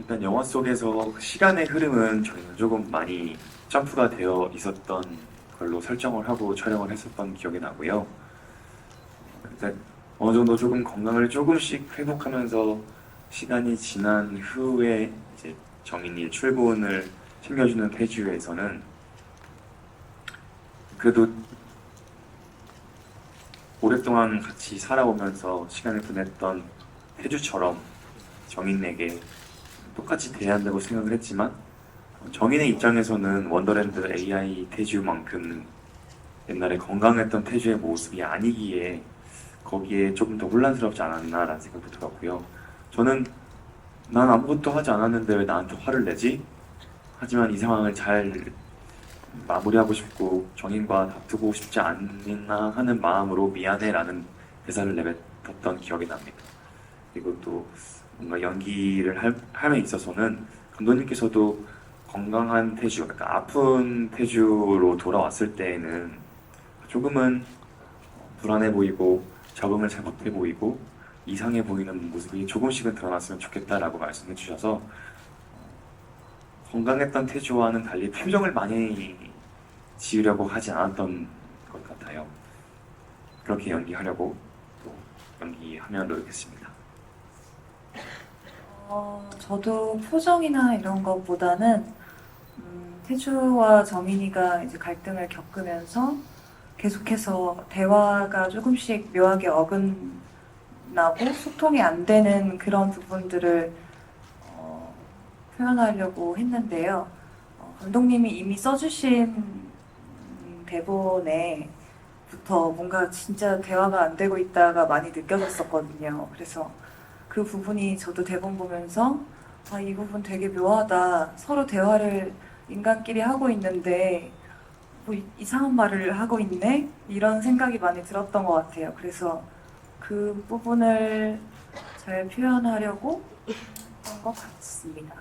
일단 영화 속에서 시간의 흐름은 저희는 조금 많이 점프가 되어 있었던 걸로 설정을 하고 촬영을 했었던 기억이 나고요. 일단 어느 정도 조금 건강을 조금씩 회복하면서 시간이 지난 후에 이제 정인이 출근을 챙겨주는 태주에서는 그래도 오랫동안 같이 살아오면서 시간을 보냈던 태주처럼 정인에게 똑같이 대해야 한다고 생각을 했지만 정인의 입장에서는 원더랜드 AI 태주만큼 옛날에 건강했던 태주의 모습이 아니기에 거기에 조금 더 혼란스럽지 않았나라는 생각도 들었고요. 저는 난 아무것도 하지 않았는데 왜 나한테 화를 내지? 하지만 이 상황을 잘 마무리하고 싶고 정인과 다투고 싶지 않나 하는 마음으로 미안해라는 대사를 내뱉었던 기억이 납니다. 그리고 또 뭔가 연기를 할, 함에 있어서는 감독님께서도 건강한 태주, 그러니까 아픈 태주로 돌아왔을 때에는 조금은 불안해 보이고 적응을 잘 못해 보이고 이상해 보이는 모습이 조금씩은 드러났으면 좋겠다라고 말씀해 주셔서 건강했던 태주와는 달리 표정을 많이 지으려고 하지 않았던 것 같아요. 그렇게 연기하려고 또 연기하면 노력했습니다. 어, 저도 표정이나 이런 것보다는 음, 태주와 정인이가 이제 갈등을 겪으면서 계속해서 대화가 조금씩 묘하게 어긋나고 소통이 안 되는 그런 부분들을 어, 표현하려고 했는데요. 어, 감독님이 이미 써주신 음, 대본에 부터 뭔가 진짜 대화가 안 되고 있다가 많이 느껴졌었거든요. 그래서 그 부분이 저도 대본 보면서 아, 이 부분 되게 묘하다. 서로 대화를 인간끼리 하고 있는데 뭐 이- 이상한 말을 하고 있네? 이런 생각이 많이 들었던 것 같아요. 그래서 그 부분을 잘 표현하려고 한 것 같습니다.